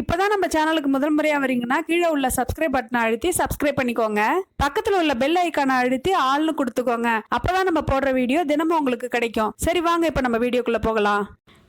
இப்போதான் நம்ம சேனலுக்கு முதல் முறையாக வரீங்கன்னா கீழே உள்ள சப்ஸ்கிரைப் பட்டனை அழுத்தி சப்ஸ்கிரைப் பண்ணிக்கோங்க. பக்கத்தில் உள்ள பெல் ஐக்கானை அழுத்தி ஆள்னு கொடுத்துக்கோங்க. அப்போதான் நம்ம போடுற வீடியோ தினமும் உங்களுக்கு கிடைக்கும். சரி வாங்க இப்போ நம்ம வீடியோக்குள்ளே போகலாம்.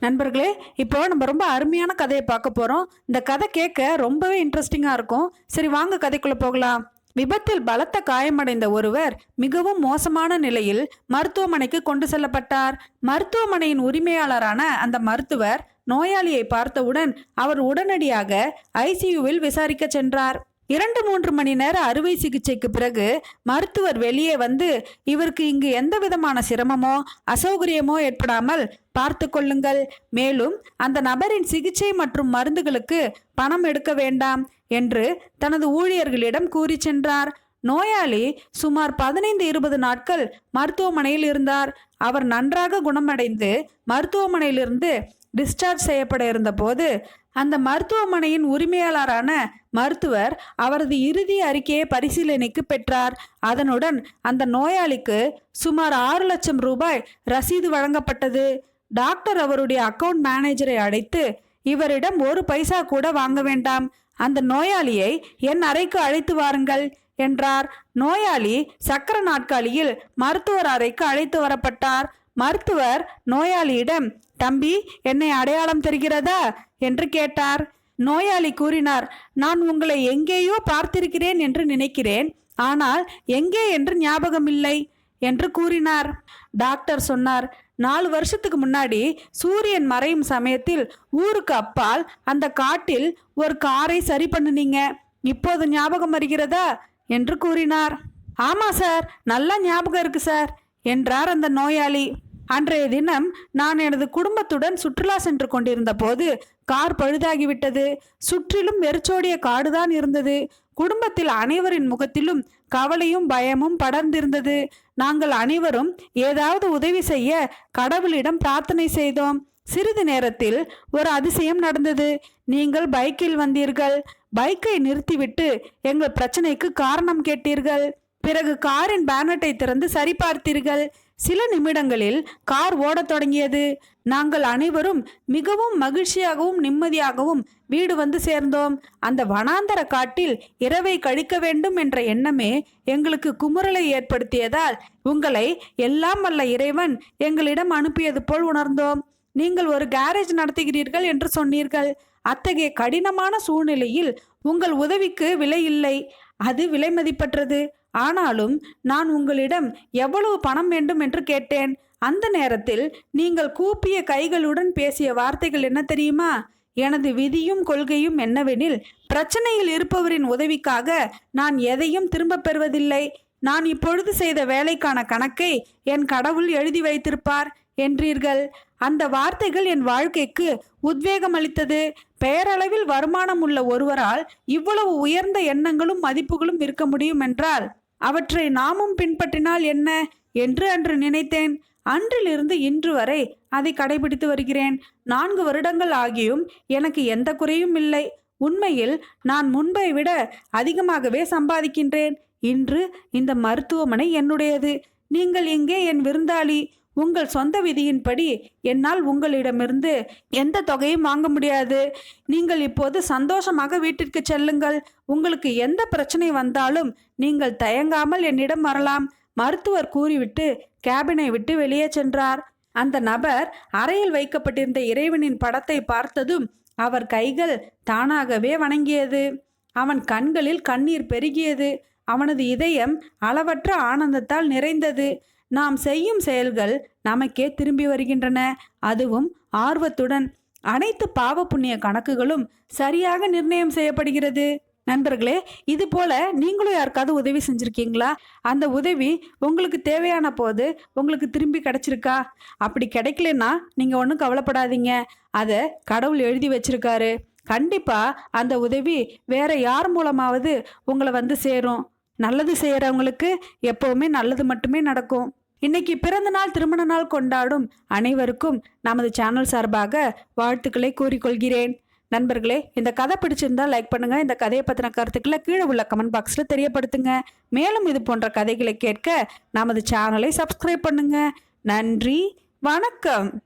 நண்பர்களே இப்போ நம்ம ரொம்ப அருமையான கதையை பார்க்க போகிறோம் இந்த கதை கேட்க ரொம்பவே இன்ட்ரெஸ்டிங்காக இருக்கும். சரி வாங்க கதைக்குள்ளே போகலாம். விபத்தில் பலத்த காயமடைந்த ஒருவர் மிகவும் மோசமான நிலையில் மருத்துவமனைக்கு கொண்டு செல்லப்பட்டார். மருத்துவமனையின் உரிமையாளரான அந்த மருத்துவர் நோயாளியை பார்த்தவுடன் அவர் உடனடியாக ஐசியூவில் விசாரிக்க சென்றார். இரண்டு மூன்று மணி நேர அறுவை சிகிச்சைக்கு பிறகு மருத்துவர் வெளியே வந்து இவருக்கு இங்கு எந்த விதமான சிரமமோ அசௌகரியமோ ஏற்படாமல் பார்த்து கொள்ளுங்கள். மேலும் அந்த நபரின் சிகிச்சை மற்றும் மருந்துகளுக்கு பணம் எடுக்க வேண்டாம் என்று தனது ஊழியர்களிடம் கூறி சென்றார். நோயாளி சுமார் பதினைந்து இருபது நாட்கள் மருத்துவமனையில் இருந்தார். அவர் நன்றாக குணமடைந்து மருத்துவமனையிலிருந்து டிஸ்சார்ஜ் செய்யப்பட இருந்தபோது அந்த மருத்துவமனையின் உரிமையாளரான மருத்துவர் அவரது இறுதி அறிக்கையை பரிசீலனைக்கு பெற்றார். அதனுடன் அந்த நோயாளிக்கு சுமார் ஆறு லட்சம் ரூபாய் ரசீது வழங்கப்பட்டது. டாக்டர் அவருடைய அக்கவுண்ட் மேனேஜரை அழைத்து இவரிடம் ஒரு பைசா கூட வாங்க வேண்டாம். அந்த நோயாளியை என் அறைக்கு அழைத்து வாருங்கள் என்றார். நோயாளி சக்கர நாட்காலியில் மருத்துவர் அறைக்கு அழைத்து வரப்பட்டார். மருத்துவர் நோயாளியிடம் தம்பி என்னை அடையாளம் தெரிகிறதா? என்று கேட்டார். நோயாளி கூறினார் நான் உங்களை எங்கேயோ பார்த்திருக்கிறேன் என்று நினைக்கிறேன் ஆனால் எங்கே என்று ஞாபகமில்லை என்று கூறினார். டாக்டர் சொன்னார் நாலு வருஷத்துக்கு முன்னாடி சூரியன் மறையும் சமயத்தில் ஊருக்கு அப்பால் அந்த காட்டில் ஒரு காரை சரி பண்ணுனீங்க இப்போது ஞாபகம் வருகிறதா? என்று கூறினார். ஆமா சார் நல்லா ஞாபகம் இருக்கு சார் என்றார் அந்த நோயாளி. அன்றைய தினம் நான் எனது குடும்பத்துடன் சுற்றுலா சென்று கொண்டிருந்த போது கார் பழுதாகிவிட்டது. சுற்றிலும் வெறிச்சோடிய காடுதான் இருந்தது. குடும்பத்தில் அனைவரின் முகத்திலும் கவலையும் பயமும் படர்ந்திருந்தது. நாங்கள் அனைவரும் ஏதாவது உதவி செய்ய கடவுளிடம் பிரார்த்தனை செய்தோம். சிறிது நேரத்தில் ஒரு அதிசயம் நடந்தது. நீங்கள் பைக்கில் வந்தீர்கள். பைக்கை நிறுத்திவிட்டு எங்கள் பிரச்சனைக்கு காரணம் கேட்டீர்கள். பிறகு காரின் பேனட்டை திறந்து சரிபார்த்தீர்கள். சில நிமிடங்களில் கார் ஓடத் தொடங்கியது. நாங்கள் அனைவரும் மிகவும் மகிழ்ச்சியாகவும் நிம்மதியாகவும் வீடு வந்து சேர்ந்தோம். அந்த வனாந்தர காட்டில் இரவை கழிக்க வேண்டும் என்ற எண்ணமே எங்களுக்கு குமுறலை ஏற்படுத்தியதால் உங்களை எல்லாம் வல்ல இறைவன் எங்களிடம் அனுப்பியது போல் உணர்ந்தோம். நீங்கள் ஒரு கேரேஜ் நடத்துகிறீர்கள் என்று சொன்னீர்கள். அத்தகைய கடினமான சூழ்நிலையில் உங்கள் உதவிக்கு விலை இல்லை. அது விலை மதிப்பற்றது. ஆனாலும் நான் உங்களிடம் எவ்வளவு பணம் வேண்டும் என்று கேட்டேன். அந்த நேரத்தில் நீங்கள் கூப்பிய கைகளுடன் பேசிய வார்த்தைகள் என்ன தெரியுமா? எனது விதியும் கொள்கையும் என்னவெனில் பிரச்சனையில் இருப்பவரின் உதவிக்காக நான் எதையும் திரும்பப் பெறுவதில்லை. நான் இப்பொழுது செய்த வேலைக்கான கணக்கை என் கடவுள் எழுதி வைத்திருப்பார் என்றீர்கள். அந்த வார்த்தைகள் என் வாழ்க்கைக்கு உத்வேகம் அளித்தது பெயரளவில் வருமானம் உள்ள ஒருவரால் இவ்வளவு உயர்ந்த எண்ணங்களும் மதிப்புகளும் இருக்க முடியும் என்றால் அவற்றை நாமும் பின்பற்றினால் என்ன? என்று அன்று நினைத்தேன். அன்றிலிருந்து இன்று வரை அதை கடைபிடித்து வருகிறேன். நான்கு வருடங்கள் ஆகியும் எனக்கு எந்த குறையும் இல்லை. உண்மையில் நான் முன்பை விட அதிகமாகவே சம்பாதிக்கின்றேன். இன்று இந்த மருத்துவமனை என்னுடையது. நீங்கள் இங்கே என் விருந்தாளி? உங்கள் சொந்த விதியின்படி என்னால் உங்களிடமிருந்து எந்த தொகையும் வாங்க முடியாது. நீங்கள் இப்போது சந்தோஷமாக வீட்டிற்கு செல்லுங்கள். உங்களுக்கு எந்த பிரச்சனை வந்தாலும் நீங்கள் தயங்காமல் என்னிடம் வரலாம். மருத்துவர் கூறிவிட்டு கேபினை விட்டு வெளியே சென்றார். அந்த நபர் அறையில் வைக்கப்பட்டிருந்த இறைவனின் படத்தை பார்த்ததும் அவர் கைகள் தானாகவே வணங்கியது. அவன் கண்களில் கண்ணீர் பெருகியது. அவனது இதயம் அளவற்ற ஆனந்தத்தால் நிறைந்தது. நாம் செய்யும் செயல்கள் நமக்கே திரும்பி வருகின்றன. அதுவும் ஆர்வத்துடன். அனைத்து பாவ புண்ணிய கணக்குகளும் சரியாக நிர்ணயம் செய்யப்படுகிறது. நண்பர்களே இது போல நீங்களும் யாருக்காவது உதவி செஞ்சுருக்கீங்களா? அந்த உதவி உங்களுக்கு தேவையான போது உங்களுக்கு திரும்பி கிடைச்சிருக்கா? அப்படி கிடைக்கலன்னா நீங்கள் ஒன்றும் கவலைப்படாதீங்க. அதை கடவுள் எழுதி வச்சிருக்காரு. கண்டிப்பாக அந்த உதவி வேற யார் மூலமாவது உங்களை வந்து சேரும். நல்லது செய்கிறவங்களுக்கு எப்போவுமே நல்லது மட்டுமே நடக்கும். இன்னைக்கு பிறந்த நாள் திருமண நாள் கொண்டாடும் அனைவருக்கும் நமது சேனல் சார்பாக வாழ்த்துக்களை கூறிக்கொள்கிறேன். நண்பர்களே இந்த கதை பிடிச்சிருந்தா லைக் பண்ணுங்க. இந்த கதையை பற்றின கருத்துக்களை கீழே உள்ள கமெண்ட் பாக்ஸில் தெரியப்படுத்துங்க. மேலும் இது போன்ற கதைகளை கேட்க நமது சேனலை சப்ஸ்கிரைப் பண்ணுங்க. நன்றி வணக்கம்.